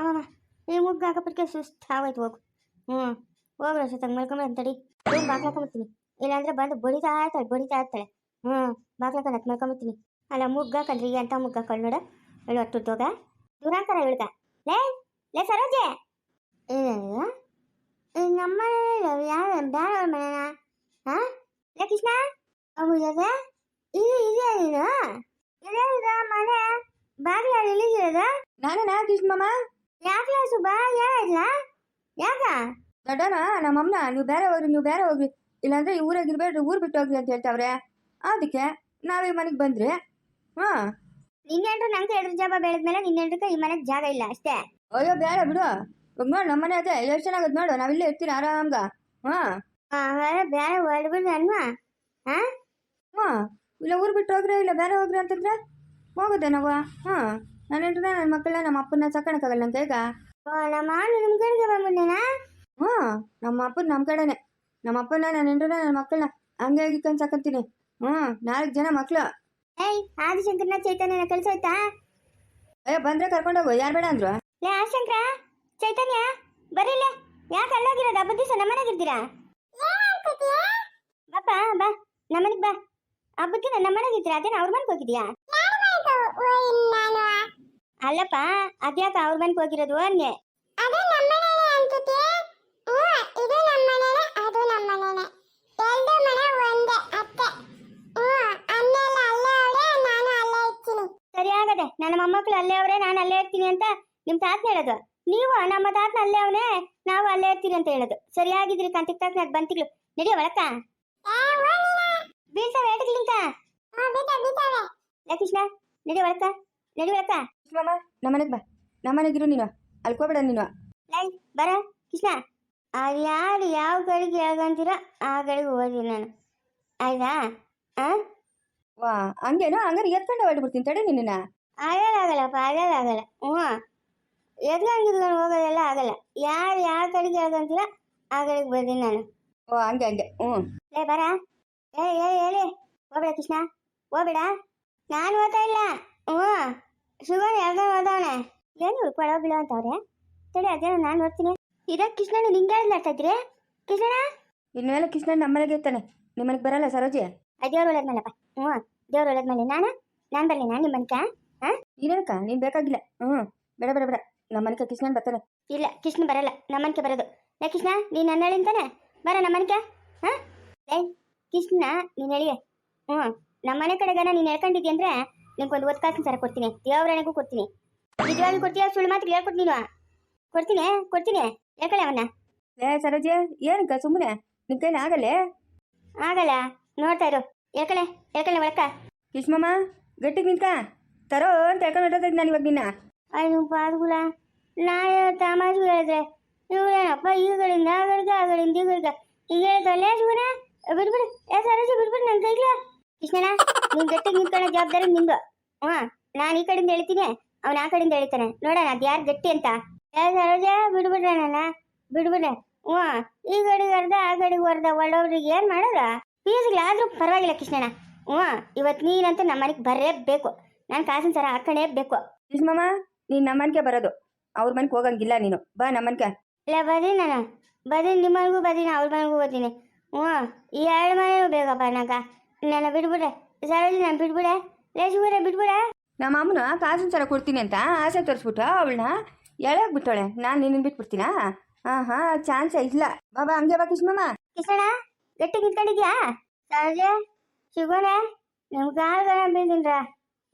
ಅಮ್ಮಮ್ಮ ಈ ಮುಗ್ಗ ಹಾಕಪ್ಪಕ್ಕೆ ಸುಸ್ತು ಆಗೋಯ್ತು ಹೋಗು. ಹ್ಞೂ. ಹೋಗ್ರ ಸತ್ತಾಗ ಮಲ್ಕೊಂಬ ಅಂತಡಿ ಏನು ಬಾಕ್ಲಾಕೊಂಬತ್ತೀನಿ ಇಲ್ಲಾಂದ್ರೆ ಬಂದು ಬಡಿತಾ ಇರ್ತಾಳೆ ಬಡಿತಾ ಇರ್ತಾಳೆ ಹ್ಞೂ ಬಾಕ್ಲಾಕೊಂಡು ಹತ್ತು ಮಲ್ಕೊಂಬತ್ತೀನಿ. ಅಲ್ಲ, ಮುಗ್ಗ ಹಾಕಂಡ್ರಿ ಎಂತ ಮುಗ್ಗ ಹಾಕೊಂಡು ನೋಡ. ಹೇಳು ದೂರ ದೂರಾಂತರ ಹೇಳ್ದ ಲೇ ಲೇ, ಸರೋಜೆ! ನಮ್ಮ ಯಾರು? ಬೇರೆ ಮನೆನ? ಹಾಂ? ಲೇ, ಕೃಷ್ಣ! ಅವು ಇದೆ ಇದು ಇದೆಯಾ ನೀನು? ಇದೆ ಮನೆ? ಬಾಗಿಲ ನಾ ನಾನೇನಾ ಕೃಷ್ಣಮ್ಮ ಯಾಕೆ ಸುಬ್ಬ? ಏನಾಯ್ತಲ್ಲ ಯಾಕ? ದೊಡ್ಡನ ನಮ್ಮಮ್ಮನ ನೀವು ಬೇರೆ ಹೋಗ್ರಿ ನೀವು ಬೇರೆ ಹೋಗ್ರಿ. ಇಲ್ಲಾಂದ್ರೆ ಈ ಊರಾಗ ಇರ್ಬೇಡ್ರಿ ಊರು ಬಿಟ್ಟು ಹೋಗ್ರಿ ಅಂತ ಹೇಳ್ತಾವ್ರೆ. ಅದಕ್ಕೆ ನಾವೇ ಮನೆಗೆ ಬಂದ್ರಿ. ಹಾಂ. ನಿನ್ನೆಂಟ್ರು ನಂಗೆ ಎರಡು ಜಾಬ ಬೆಳೆದ್ಮೇಲೆ ನಿನ್ನೆಂಟ್ರಕ್ಕೆ ಈ ಮನೆಗೆ ಜಾಗ ಇಲ್ಲ ಅಷ್ಟೇ. ಅಯ್ಯೋ ಬೇಡ ಬಿಡು. ಇವಾಗ ನೋಡು ನಮ್ಮ ಮನೆ ಅದೇ ಎಷ್ಟು ಚೆನ್ನಾಗದ್ ನೋಡು. ನಾವಿಲ್ಲೇ ಇರ್ತೀನಿ ಆರಾಮ್ಗ. ಹಾ. ಹಾಗಾದ್ರೆ ಬೇರೆ ಹೊರಡ್ಬಿಡ್ರಿ ಅನ್ವಾ ಹಾ? ಹಾಂ. ಇಲ್ಲ ಊರು ಬಿಟ್ಟು ಹೋಗ್ರಿ ಇಲ್ಲ ಬೇರೆ ಹೋಗ್ರಿ ಅಂತಂದ್ರೆ ಹೋಗೋದೆ ನಾವು. ಹಾಂ. ನನ್ನ ಹೆಂಡ್ರನ್ನ ನನ್ನ ಮಕ್ಕಳನ್ನ ನಮ್ಮ ಅಪ್ಪನ ಸಾಕೋಣಕ್ಕಾಗಲ್ಲ ನನ್ನ ಈಗ ಓ ನಮ್ಮ ಮಾವನು ನಿಮ್ಮ ಕಡೆಗೆ ಬಂದ್ಬಿಟ್ಟೇನಾ ಹಾಂ ನಮ್ಮ ಅಪ್ಪನ ನಮ್ಮ ಕಡೆನೆ. ನಮ್ಮ ಅಪ್ಪನ ನನ್ನ ಹೆಂಡ್ರನ್ನ ನನ್ನ ಮಕ್ಕಳನ್ನ ಹಂಗೆ ಆಗಿ ಸಾಕಂತೀನಿ ಹ್ಞೂ ನಾಲ್ಕು ಜನ ಮಕ್ಕಳು ಏಯ್ ಆದಿಶಂಕರ್ನ ಚೈತನ್ಯನ ಕಳ್ಸೋಯ್ತಾ ಏ ಬಂದ್ರೆ ಕರ್ಕೊಂಡೋಗು ಯಾರು ಬೇಡ ಅಂದ್ರು? ಲೇ ಆಶಂಕರ ಚೈತನ್ಯ ಬರೀಲ್ಲ ಯಾಕೆ ಅಲ್ಲೋಗಿರೋದು? ಹಬ್ಬದ ದಿವಸ ನಮ್ಮನೆಗಿರ್ತೀರಾ ಬಾಪ ಬಾ ನಮ್ಮನೆಗೆ ಬಾ ಹಬ್ಬಕ್ಕೆ ನಮ್ಮನೆಗಿರ್ತೀರಾ ಅದೇನ ಅವ್ರ ಮನೆಗೆ ಹೋಗಿದ್ಯಾ? ಅಲ್ಲಪ್ಪ ಅದ್ಯಾಕ ಅವ್ರ ಮನೆಗೆ ಹೋಗಿರೋದು ಅನ್ನೆ? ಅದು ನಮ್ಮನೇನೆ ಅನ್ಸುತ್ತೆ ಹ್ಞೂ ಇದು ಅದು ನಮ್ಮನೇನೆ. ಎರಡು ಮನೆ ಒಂದೇ ಅತ್ತೆ. ಹ್ಞೂ ಅನ್ನೆಲ್ಲ ಅಲ್ಲೇ ಅವಳೆ ನಾನು ಅಲ್ಲೇ ಇರ್ತೀನಿ. ಸರಿ ಆಗದೆ ನನ್ನ ಮೊಮ್ಮಕ್ಕಳು ಅಲ್ಲೇ ಅವರೇ ನಾನು ಅಲ್ಲೇ ಇರ್ತೀನಿ ಅಂತ ನಿಮ್ ತಾತನ ಹೇಳೋದು? ನೀವು ನಮ್ಮ ತಾತನ ಅಲ್ಲೇ ಅವನೇ ನಾವು ಅಲ್ಲೇ ಇರ್ತೀರಿ ಅಂತ ಹೇಳೋದು. ಸರಿಯಾಗಿದ್ರಿ ಕಂತಿಕ್ ತಾತನ ಬಂತಿಗಳು ನಡಿಯೋ ಒಳಕ ಬೀಳ್ತಾವೆ ಏಟಕ್ಲಿಂಕ ಕೃಷ್ಣ ನಡಿ ಒಳಕ ನಡಿ ಒಳಕ ಮಾಮ ನಮ್ಮನೆಗೆ ಬಾ. ನಮ್ಮನೆಗಿರು ನೀನು. ಅಲ್ಕೋಬೇಡ ನೀನು. ಲೈ ಬರ ಕೃಷ್ಣ. ಅದು ಯಾರು ಯಾವ ಗಳಿಗೆ ಹೇಳ್ಕೊಂತೀರೋ ಆ ಗಳಿಗೆ ಓದಿ ನಾನು. ಆಯ್ತಾ ಆ? ವಾ ಹಂಗೇನು? ಹಂಗಾರೆ ಎತ್ಕೊಂಡು ಹೊಡ್ಬಿಡ್ತೀನಿ ತಡೆ ನಿನ್ನ. ಆಗಲ್ಲ ಆಗಲ್ಲ ಹ್ಞೂ. ಎದ್ಗಂಗಿದ್ಕೊಂಡು ಹೋಗೋದೆಲ್ಲ ಆಗಲ್ಲ. ಯಾರು ಯಾವ ಕಡೆಗೆ ಹೇಳ್ಕೊಂತೀರ ಆ ಕಡೆಗೆ ಬರ್ತೀನಿ ನಾನು. ಓ ಹಂಗೆ ಹಂಗೆ. ಹ್ಞೂ. ಲೇ ಬರ. ಏ ಏ ಹೇಳಿ. ಹೋಗ್ಬೇಡ ಕೃಷ್ಣ. ಹೋಗ್ಬೇಡ. ನಾನು ಓದ್ತಾ ಇಲ್ಲ. ಹ್ಞೂ. ಶಿವನ್ ಎರಡು ಓದವನೆ ಏನು ಪಡೋ ಬಿಡೋ ಅಂತವ್ರೆ. ತಡಿ ಅದೇ ನಾನು ನೋಡ್ತೀನಿ. ಇದ ಕೃಷ್ಣನ ನಿಂಗೆ ಹೇಳ್ತಾ ಕೃಷ್ಣ ಕೃಷ್ಣನ? ಇನ್ಮೇಲೆ ಕೃಷ್ಣ ನಮ್ಮನೆಗೆ ಇರ್ತಾನೆ. ನಿಮ್ಮನೆಗೆ ಬರಲ್ಲ ಸರೋಜಿ? ದೇವ್ರ ಒಳ್ಳೇದ್ಮೇಲಪ್ಪ ಹ್ಞೂ ದೇವ್ರ ಒಳ್ಳೇದ್ಮೇಲೆ ನಾನು? ನಾನು ಬರಲಿ ನಾನು ನಿಮ್ಮ ಹಾ ಹಾಂ ನೀನು ಬೇಕಾಗಿಲ್ಲ. ಹ್ಞೂ ಬೇಡ ಬೇಡ ಬೇಡ. ನಮ್ಮನೆಗೆ ಕೃಷ್ಣನ್ ಬರ್ತಾನೆ. ಇಲ್ಲ ಕೃಷ್ಣ ಬರಲ್ಲ. ನಮ್ಮನ್ಕೆ ಬರೋದು. ಯಾ ಕೃಷ್ಣ ನೀನ್ ನನ್ನ ಹೇಳಿಂತಾನೆ ಬರ ನಮ್ಮನಕ್ಕೆ ಹಾ? ಕೃಷ್ಣ ನೀನು ಹೇಳಿ ಹ್ಞೂ ನಮ್ಮನೆ ಕಡೆಗನ ನೀನ್ ಹೇಳ್ಕೊಂಡಿದ್ದಿ ಅಂದ್ರೆ ನಿನ್ಗೊಂದು ಒಂದು ಕಾಸಿನ ಸರ ಕೊಡ್ತೀನಿ. ದೇವರಣೆಗೂ ಕೊಡ್ತೀನಿ. ನಿಜವಾಗಿ ಕೊಡ್ತೀಯ ಸುಳ್ಳು ಮಾತ್ರ ಹೇಳ್ಕೊಡ್ತೀನಿ ನೀನು? ಕೊಡ್ತೀನಿ ಕೊಡ್ತೀನಿ. ಹೇಳ್ಕೊಳ್ಳಿ ಅವನ್ನ? ಏ ಸರೋಜಿ ಏನಕ್ಕ ಸುಮ್ಮನೆ ನಿನ್ನ ಆಗಲ್ಲ ಆಗಲ್ಲೇ ಆಗಲ್ಲ ನೋಡ್ತಾ ಇರು. ಹೇಳ್ಕೊಳ್ಳೆ ಹೇಳ್ಕೊಳ್ಳೆ ಒಳಕ ಕೃಷ್ಣಮ್ಮ ಗಟ್ಟಿಗೆ ನಿಂತ ತರೋ ಅಂತ ಹೇಳ್ಕೊಂಡು ಹೊರಟೋದ್ ನಾನು ಇವಾಗ ನಿನ್ನ. ಅಯ್ಯೋ ಪಾದ್ಗುಳ ನಾ ತಮಾಷೆ ಹೇಳಿದ್ರೆ ಇವ್ರೇನಪ್ಪ ಈಗಳಿಂದ ಆಗಳಿಂದ ಕಡೆಗೆ ಆ ಕಡೆಯಿಂದ ಈ ಕಡೆಗೆ ಈಗ ಹೇಳ್ತಲ್ಲ ಶಿವನ ಬಿಡ್ಬಿಡು. ಏ ಸರೋಜಿ ಬಿಡ್ಬಿಡು ನನ್ನ ಕೈಗ್ಲ ಕೃಷ್ಣನ ನೀನ್ ಗಟ್ಟಿಗೆ ನಿಂತ್ಕೊಳ್ಳೋ ಜವಾಬ್ದಾರಿ ನಿಂದು. ಹ್ಞೂ ನಾನು ಈ ಕಡೆಯಿಂದ ಹೇಳ್ತೀನಿ. ಅವನು ಆ ಕಡೆಯಿಂದ ಹೇಳ್ತಾನೆ. ನೋಡೋಣ ಅದು ಯಾರು ಗಟ್ಟಿ ಅಂತ? ಸರೋಜ ಬಿಡ್ಬಿಡ್ರೆ ನನ್ನ. ಬಿಡ್ಬಿಡ್ರೆ. ಹ್ಞೂ ಈ ಕಡೆಗೆ ಅರ್ಧ ಆ ಕಡೆಗೆ ಅರ್ಧ. ಒಳ್ಳೊಬ್ರಿಗೆ ಏನು ಮಾಡೋದ? ಫೀಸ್ಗಳಾದ್ರೂ ಪರವಾಗಿಲ್ಲ ಕೃಷ್ಣನ ಹ್ಞೂ ಇವತ್ತು ನೀನಂತ ನಮ್ಮ ಮನೆಗೆ ಬರಲೇಬೇಕು. ನಾನು ಕಾಸಿನ ಸರ ಹಾಕಣೇ ಬೇಕು ಕೃಷ್ಣಮ್ಮ ನೀನು ನಮ್ಮನೆಗೆ ಬರೋದು. ಅವ್ರ ಮನೆಗೆ ಹೋಗಂಗಿಲ್ಲ ನೀನು. ಬಾ ನಮ್ಮನ್ಕೆ ಇಲ್ಲ ಬದೀನಿ ನಾನು. ಬದೀನಿ ನಿಮ್ಮ ಮನೆಗೂ ಬದೀನಿ ಅವ್ರ ಮನೆಗೂ ಬರ್ತೀನಿ ಹ್ಞೂ ಈ ಎರಡು ಮನೆಗೂ ಬೇಕಪ್ಪ ನಂಗ. ನಾನು ಬಿಡ್ಬಿಡೆ ಸರೋಜಿ ನಾನು ಬಿಡ್ಬಿಡೆ ಲೇಶುಬಿಡೆ ಬಿಡ್ಬಿಡೆ. ನಮ್ಮ ಅಮ್ಮನ ಕಾಸಿನ ಸರ ಕೊಡ್ತೀನಿ ಅಂತ ಆಸೆ ತೋರಿಸ್ಬಿಟ್ಟು ಅವಳನ್ನ ಎಳೆಯೋಕೆ ಬಿಟ್ಟವಳೆ ನಾನು ನಿನ್ನ ಬಿಟ್ಬಿಡ್ತೀನಾ? ಹಾಂ ಹಾಂ ಚಾನ್ಸ್ ಇಲ್ಲ ಬಾಬಾ ಹಂಗೆ ಬಾ ಕೃಷ್ಣಮ್ಮ. ಕಿಸಣ ಗಟ್ಟಿ ನಿಂತ್ಕೊಂಡಿದ್ಯಾ? ಸರೋಜೆ ಶಿವನೆ ನಿಮ್ಮ ಗಣ ಬೀಳ್ತೀನ್ರ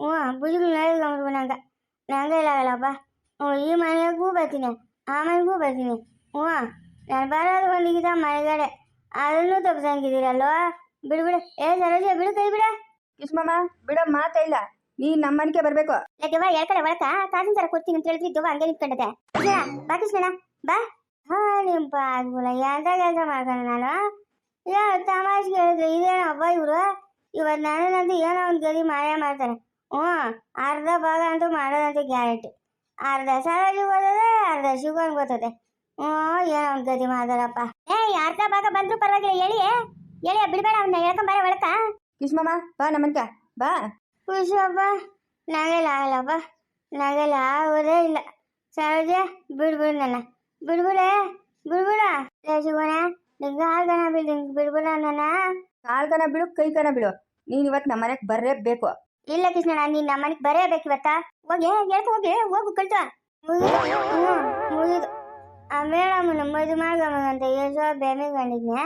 ಹ್ಞೂ ಭುಜಗಳು ನಡೆದ್ಕೊಂಡ್ಬಿಡ್ಬು ನಂಗ. ನಂಗೆ ಇಲ್ಲ ಆಗಲ್ಲಪ್ಪ ಹ್ಞೂ ಈ ಮನೆಗೂ ಬರ್ತೀನಿ. ಆ ಮನೆಗೂ ಬರ್ತೀನಿ. ಹ್ಞೂ ನಾನು ಬರೋದು ಒಂದಿಗಿದ ಮನೆಗಡೆ ಅದನ್ನು ತಪ್ಪಿಸಂಗಿದ್ದೀರಲ್ವ ಬಿಡ್ಬಿಡು. ಏ ಸರೋಜೆ ಬಿಡು ಕೈ ಬಿಡ. ಕೃಷ್ಣಮ್ಮ ಬಿಡಮ್ಮ ಮಾತೇ ಇಲ್ಲ. ನೀ ನಮ್ಮನಿಕೆ ಬರಬೇಕು. ಯಾಕೆವ್ವ ಹೇಳ್ಕಡೆ ಒಳಕ ಕಾಸಿನ ಸರ ಕೊಡ್ತೀನಿ ಅಂತ ಹೇಳ್ತಿದ್ದವ ಹಂಗೆ ನಿಂತ್ಕೊಂಡದೆ. ಕೃಷ್ಣ ಬಾ ಕೃಷ್ಣಣ್ಣ, ಬಾ. ಹಾ ನಿಮ್ಮ ಪಾದ್ಗುಳ ಎಂತ ಕೆಲಸ ಮಾಡ್ಕೊಂಡು ನಾನು? ಯಾ ತಮಾಷೆಗೆ ಹೇಳಿದ್ರೆ ಇದೇನಪ್ಪ ಇವರು? ಇವತ್ತು ನನ್ನಂತೂ ಏನೋ ಒಂದು ಗದಿ ಮಾಡೇ ಮಾಡ್ತಾರೆ. ಹ್ಞೂ, ಅರ್ಧ ಭಾಗ ಅಂತೂ ಮಾಡೋದಂತೂ ಗ್ಯಾರಂಟಿ. ಅರ್ಧ ಸರೋಜಿ ಓದದೆ, ಅರ್ಧ ಶಿವನ್ ಗೊತ್ತದೆ ಹ್ಞೂ, ಏನೋ ಒಂದು ಗತಿ ಮಾಡ್ತಾರಪ್ಪ ಏ ಅರ್ಧ ಭಾಗ ಬಂದರೂ ಪರವಾಗಿಲ್ಲ ಹೇಳಿ ಹೇಳಿ ಬಿಡಬೇಡ ಅವನ್ನ ಹೇಳ್ಕೊಂಬಾರ ಒಳಕ. ಕೃಷ್ಣಮ್ಮ ಬಾ ನಮ್ಮನ್ಕ ಬಾ ಕುಶಪ್ಪ ನಾಗೆಲ್ಲ ಆಗಲ್ಲಪ್ಪ ನಗೆಲ್ಲ ಆಗೋದೇ ಇಲ್ಲ ಸರೋಜ ಬಿಡ್ಬಿಡು ನನ್ನ ಬಿಡ್ಬಿಡೆ ಬಿಡ್ಬಿಡ ಶಿವನ ನಿಂಗೆ ಹಾಲ್ಗನ ಬಿಡ್ ನಿಂಗೆ ಬಿಡ್ಬಿಡ ನನ್ನ ಕಾಲ್ಗನ ಬಿಡು ಕೈಗನ ಬಿಡು ನೀನು ಇವತ್ತು ನಮ್ಮ ಮನೆಗೆ ಬರಲೇಬೇಕು ಇಲ್ಲ ಕೃಷ್ಣಣ್ಣ ನೀನ್ ನಮ್ಮ ಮನೆಗೆ ಬರೇಬೇಕು ಇವತ್ತ ಹೋಗಿ ಹೇಳ್ಕೊ ಹೋಗಿ ಹೋಗು ಕಳ್ತ ಮುಗಿದು ಆ ಮೇಡಮ್ಮನ ಮದುವೆ ಮಾಡ್ಕೊಂಬಂತ ಯಶೋ ಬೆಮೆ ಕಂಡಿದ್ನೆ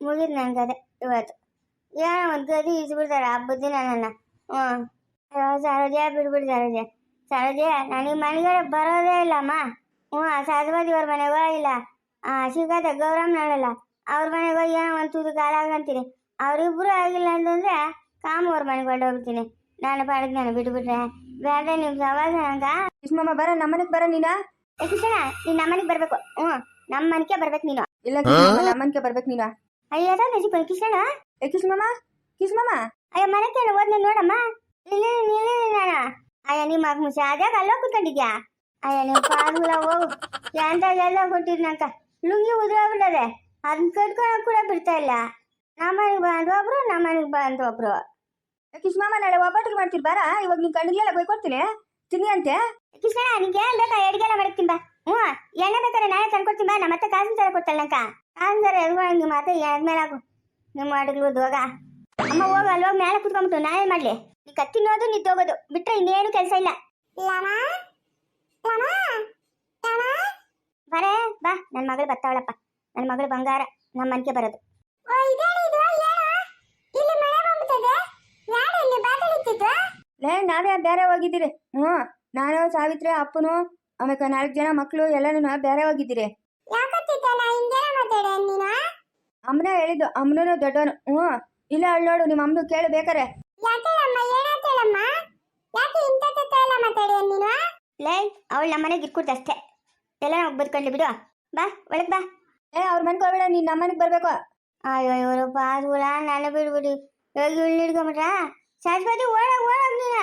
ಮುಗಿದು ನನ್ನ ಕತೆ ಇವತ್ತು ಏನೋ ಒಂದು ಗದಿ ಇಸ್ಬಿಡ್ತಾರೆ ಹಬ್ಬದ ದಿನ ನನ್ನ ಹ್ಞೂ ಸರೋಜ ಬಿಡ್ಬಿಡು ಸರೋಜ ಸರೋಜ ನನಗೆ ಮನೆಗಡೆ ಬರೋದೇ ಇಲ್ಲಮ್ಮ ಹ್ಞೂ ಸರಸ್ವತಿ ಅವ್ರ ಮನೆಗೆ ಇಲ್ಲ ಆ ಶಿವಕಾತ ಗೌರಮ್ಮ ನೋಡಲ್ಲ. ಅವ್ರ ಮನೆಗೆ ಹೋಗಿ ಏನೋ ಒಂದು ತುದು ಕಾಲ ಆಗಂತೀನಿ ಅವ್ರಿಬ್ರು ಆಗಿಲ್ಲ ಅಂತಂದ್ರೆ ಕಾಮ ಅವ್ರ ಮನೆಗೆ ಹೊರಟೋಗ್ತೀನಿ ನಾನು ಪಾಡಿಗೆ ನಾನು ಬಿಟ್ಬಿಟ್ರೆ. ಬೇಡ ನಿಮ್ ಸವಾಸ ಅಂತ ಕೃಷ್ಣಮ್ಮ ಬರ ನಮ್ಮ ಮನೆಗೆ ಬರ ನೀನ? ಏ ನೀನ್ ನಮ್ಮ ಮನೆಗೆ ಬರ್ಬೇಕು. ಹ್ಞೂ ನಮ್ಮ ಮನೆಗೆ ಬರ್ಬೇಕು ನೀನು. ಇಲ್ಲ ನಮ್ಮನೆಗೆ ನಮ್ಮ ಮನೆಗೆ ಬರ್ಬೇಕು ನೀನು? ಅಯ್ಯ ನಜಿಪ ಕಿಶಣ ಏ ಕೃಷ್ಣಮ್ಮ ಕೃಷ್ಣಮ್ಮ ಅಯ್ಯ ಮನೆಗೆ ಹೋದ್ನ ನೋಡಮ್ಮ ಇಲ್ಲಿ ಇಲ್ಲಿ ನಾನು ಅಯ್ಯ ನಿಮ್ಮ ಮಗ ಮುಸಿ ಅದ್ಯಾಗ ಅಲ್ಲೋ ಕೂತ್ಕೊಂಡಿದ್ಯಾ ಅಯ್ಯ ನೀವು ಪಾರ್ಗುಲ ಹೋಗು ಎಂತ ಎಲ್ಲ ಕೊಟ್ಟಿದ್ನಂತ ಲುಂಗಿ ಉದ್ರೋಗ್ಬಿಟ್ಟದೆ ಅದನ್ನ ಕಟ್ಕೊಳಕ್ ಕೂಡ ಬಿಡ್ತಾ ಇಲ್ಲ ನಮ್ಮ ಮನೆಗೆ ಬಂದು ಒಬ್ರು ನಮ್ಮ ಮನೆಗೆ ಬಂದು ಒಬ್ರು ಏ ಕೃಷ್ಣಮ್ಮ ನಾಳೆ ಒಬ್ಬಟ್ಟಿಗೆ ಮಾಡ್ತೀರಿ ಬಾರ ಇವಾಗ ನಿನ್ ಕಣ್ಣಿಗೆಲ್ಲ ಕೊಯ್ಕೊಡ್ತೀನಿ ತಿನ್ನಿ ಅಂತೆ ಕೃಷ್ಣ ನಿಂಗೆ ಏನ್ ಬೇಕಾ ಅಡಿಗೆಲ್ಲ ಮಾಡಕ್ತೀನಿ ಬಾ ಹ್ಞೂ ಎಣ್ಣೆ ಬೇಕಾದ್ರೆ ನಾನೇ ತಂದ್ಕೊಡ್ತೀನಿ ಬಾ ನಮ್ಮ ಮತ್ತೆ ಕಾಸಿನ ಸರ ಕೊಡ್ತಾಳೆ ಸರ ಮಾತ್ರ ನಿಮ್ಮ ಮತ್ತೆ ಎಣ್ಣೆ ಮೇಲೆ ಹಾಕು. ನಿಮ್ಮ ಅಡುಗೆ ಹೋಗ ಅಮ್ಮ ಹೋಗ ಅಲ್ಲಿ ಹೋಗಿ ಮೇಲೆ ಕುತ್ಕೊಂಬಿಟ್ಟು ನಾನೇ ಮಾಡ್ಲಿ? ನೀ ಕತ್ತಿನೋದು ನಿದ್ದೋಗೋದು ಬಿಟ್ರೆ ಇನ್ನೇನು ಕೆಲಸ ಇಲ್ಲ. ಲಮ ಲಮ ಲಮ ಬರೇ ಬಾ. ನನ್ನ ಮಗಳು ಬರ್ತಾವಳಪ್ಪ ನನ್ನ ಮಗಳು ಬಂಗಾರ. ನಮ್ಮ ಮನೆಗೆ ಬರೋದು. ಲೇ ನಾವೇ ಬೇರೆ ಹೋಗಿದ್ದೀರಿ. ಹ್ಞೂ ನಾನು ಸಾವಿತ್ರಿ ಅಪ್ಪನು ಆಮೇಲೆ ನಾಲ್ಕು ಜನ ಮಕ್ಕಳು ಎಲ್ಲನೂ ಬೇರೆ ಹೋಗಿದ್ದೀರಿ ಯಾಕತ್ತಿದ್ದಲ್ಲ ಹಿಂಗೇನ ಮಾತಾಡೆ ನೀನು ಅಮ್ಮನ ಹೇಳಿದ್ದು ಅಮ್ಮನೂ ದೊಡ್ಡವನು. ಹ್ಞೂ ಇಲ್ಲ ಅಳ್ಳೋಡು ನಿಮ್ಮ ಅಮ್ಮನು ಕೇಳು ಬೇಕಾರೆ ನೀನು? ಲೇ ಅವಳು ನಮ್ಮ ಮನೆಗೆ ಇಟ್ಕೊಡ್ತು ಅಷ್ಟೇ. ಎಲ್ಲ ನಾವು ಬದುಕೊಂಡ್ಲಿ ಬಿಡು. ಬಾ ಒಳಗೆ ಬಾ. ಏ ಅವ್ರ ಮನೆಗೆ ಹೋಗ್ಬೇಡ ನೀನು ನಮ್ಮ ಮನೆಗೆ ಬರಬೇಕು. ಅಯ್ಯೋ ಇವರು ಪಾಸ್ಗುಳ ನನ್ನ ಬಿಡ್ಬಿಡಿ. ಹೋಗಿ ಇಳ್ಳು ಹಿಡ್ಕೊಂಬಿಟ್ರ? ಸರಸ್ವತಿ ಓಡ ಓಡೋಗ್ ನೀನ.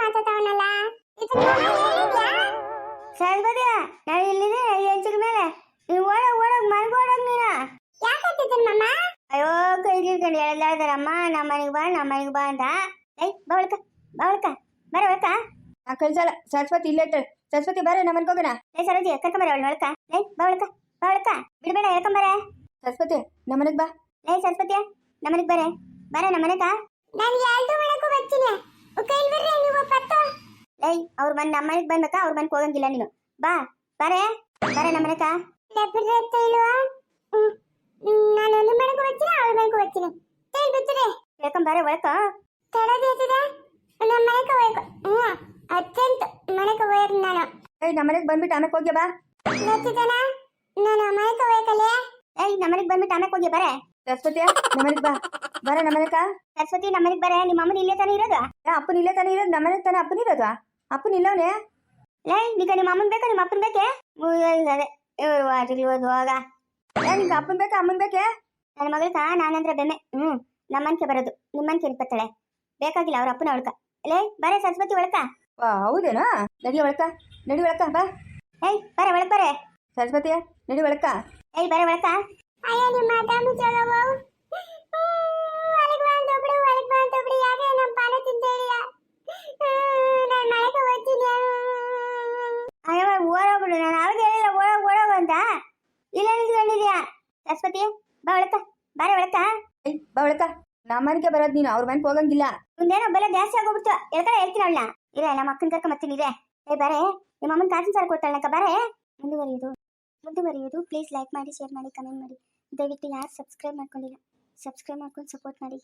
ಮಾತಾಡ್ತಾವನಲ್ಲ ಹೇಳಿದ್ಯಾ? ನಾನು ಇಲ್ಲಿದೆ ಹೆಂಚಿನ ಮೇಲೆ. ನೀವು ಓಡೋಗ್ ಓಡೋಗ್ ಮನೆಗೆ ಓಡೋಗ್ ನೀನ. ತಿತ್ತನ ಮಾಮ. ಅಯ್ಯೋ ಕೈ ಹಿಡ್ಕೊಂಡು ಹೇಳ್ದಾರಮ್ಮ ನಮ್ಮ ಮನೆಗೆ ಬಾ ನಮ್ಮ ಮನೆಗೆ ಬಾ ಅಂತ. ಐ ಬಾ ಒಳಕ ಬಾ ಒಳಕ ಬರ ಒಳಕ ಆ ಕಳ್ಸಲ್ಲ ಸರಸ್ವತಿ ಇಲ್ಲ ಇರ್ತಾಳೆ. ಸರಸ್ವತಿ ಬರ ನಮ್ಮ ಮನೆಗೆ ಹೋಗೋಣ. ಏ ಸರೋಜಿ ಕರ್ಕೊಂಬರ ಅವಳು ಒಳಕ ಏಯ್ ಬಾ ಒಳಕ ಬಿಡಬೇಡ ಹೇಳ್ಕೊಂಬರ ಸರಸ್ವತಿ ನಮ್ಮ ಮನೆಗೆ ಬಾ. ಏ ಸರಸ್ವತಿ ನಮ್ಮ ಮನೆಗೆ ಬರೇ. ಬರ ನಮ್ಮ ಮನೆಗ? ನಾನು ಎರಡು ಮಾಡಕ್ಕೂ ಬರ್ತೀನಿ. ಕೈಲಿ ಬರ್ರಿ ನೀವು ಪತ್ತ ಏಯ್ ಅವ್ರ ಮನೆ ನಮ್ಮ ಮನೆಗೆ ಬಂದಕ್ಕ ಅವ್ರ ಮನೆಗೆ ಹೋಗಂಗಿಲ್ಲ ನೀನು. ಬಾ ಬರೇ. ಬರ ನಮ್ಮ ಮನೆಗ? ಲೆಪ್ಪದ ತೈಲುವ ನಾನು ನಿಮ್ಮ ಮನೆಗೂ ಬರ್ತೀನಿ ಅವಳ ಮನೆಗೂ ಬರ್ತೀನಿ ತೈಲ್ ಬಿತ್ತರೆ ಬಾರೆ ಒಳಕ? ತಡದೇತದ ನಮ್ಮ ಮನೆಗೆ ಹೋಯ್ಕು ಹ್ಞೂ ಅತ್ಯಂತ ಮನೆಗೆ ಹೋಯ್ರು ನಾನು. ಏಯ್ ನಮ್ಮ ಮನೆಗೆ ಬಂದ್ಬಿಟ್ಟು ಆಮೇಲೆ ಹೋಗಿ ಬಾ. ನೆತ್ತಿದನ ನಾನು ಮನೆಗೆ ಹೋಯ್ಕಲೆ ಏಯ್ ನಮ್ಮ ಮನೆಗೆ ಬಂದ್ಬಿಟ್ಟು ಆಮೇಲೆ ಹೋಗಿ ಬರೇ. ಸರಸ್ವತಿ ನಮ್ಮ ಮನೆಗೆ ಬಾ. ಬರ ನಮ್ಮ ಮನೆಗ ಸರಸ್ವತಿ ನಮ್ಮ ಮನೆಗೆ ಬರೇ. ನಿಮ್ಮ ಅಮ್ಮನ ಇಲ್ಲೇ ತಾನೇ ಇರೋದು? ಅಪ್ಪನ ಇಲ್ಲೇ ತಾನೇ ಇರೋದು? ನಮ್ಮ ಮನೆಗೆ ತಾನೇ ಅಪ್ಪನ ಇರೋದು? ಅಪ್ಪನ ಇಲ್ಲವನೇ? ಲೇ ಈಗ ನಿಮ್ಮ ಅಮ್ಮನ ಬೇಕಾ? ನಿಮ್ಮ ಅಪ್ಪನ ಬೇಕೆ? ಅದೇ. ಇವ್ರು ವಾಟಿಗೆ ಹೋಗುವಾಗ ಏ ಅಪ್ಪನ್ ಬೇಕಾ ಅಮ್ಮನ್ ಬೇಕೇ? ನನ್ನ ಮಗಳ್ಕ ನಾನಂದ್ರೆ ಬೆಮ್ಮೆ. ಹ್ಮ್ ನಮ್ಮನ್ಕೆ ಬರೋದು ನಿಮ್ಮನ್ಕೆ ಇರ್ಪತ್ತಳೆ ಬೇಕಾಗಿಲ್ಲ ಅವ್ರ ಅಪ್ಪನ ಒಳಕ ಲೇ ಬರೇ ಸರಸ್ವತಿ ಒಳಕ ವಾ ಹೌದೇನಾ? ನಡಿ ಒಳಕ ನಡಿ ಒಳಕ ಬಾ. ಏಯ್ ಬರೇ ಒಳಕ್ ಬರೇ. ಸರಸ್ವತಿ ನಡಿ ಒಳಕ ಏಯ್ ಬರೇ ಒಳಕ ಅಯ್ಯ ನಿಮ್ಮ ಮಾತಾಮಿ ಚಲೋ ಬಾವು ಒಳಗೆ ಬಂದು ಒಬ್ರು ಒಳಗೆ ಬಂದು ಒಬ್ರು ಯಾಕೆ ನಮ್ಮ ಪಾನ ತಿಂತೇಳಿಯ ನಾನು ಮನೆಗೆ ಹೋಗ್ತೀನಿ ಅಯ್ಯವ ಓಡೋಗ್ಬಿಡು ನಾನು ಅವಾಗ ಹೇಳಿಲ್ಲ ಓಡೋಗ್ ಓಡೋಗು ಅಂತ ಇಲ್ಲ ನಿಂತ್ಕೊಂಡಿದ್ಯಾ ಸರಸ್ವತಿ ಬಾ ಒಳಕ ಬರೇ ಒಳಕ ಏಯ್ ಬಾ ಒಳಕ ನಮ್ಮ ಮನೆಗೆ ಬರೋದು ನೀನು, ಅವ್ರ ಮನೆಗೆ ಹೋಗಂಗಿಲ್ಲ. ಮುಂದೇನೋ ಬೆಲೆ ಜಾಸ್ತಿ ಆಗೋಗ್ಬಿಡ್ತು. ಎಳ್ಕಡೆ ಹೇಳ್ತೀನಿ ಅವಳನ್ನ? ಇರೇ, ನಮ್ಮ ಅಕ್ಕನ ಕರ್ಕ ಮತ್ತೀನಿ ಇರೇ. ಏ, ಬರೇ. ನಿಮ್ಮ ಅಮ್ಮನ ಕಾಸಿನ ಸಾರು ಕೊಡ್ತಾಳಕ್ಕ ಬರೇ. ಮುಂದುವರಿಯೋದು ಮುಂದುವರಿಯೋದು. ಪ್ಲೀಸ್ ಲೈಕ್ ಮಾಡಿ ಶೇರ್ ಮಾಡಿ ಕಮೆಂಟ್ ಮಾಡಿ. ದಯವಿಟ್ಟು ಯಾರು ಸಬ್ಸ್ಕ್ರೈಬ್ ಮಾಡ್ಕೊಂಡಿಲ್ಲ ಸಬ್ಸ್ಕ್ರೈಬ್ ಮಾಡ್ಕೊಂಡು ಸಪೋರ್ಟ್ ಮಾಡಿ.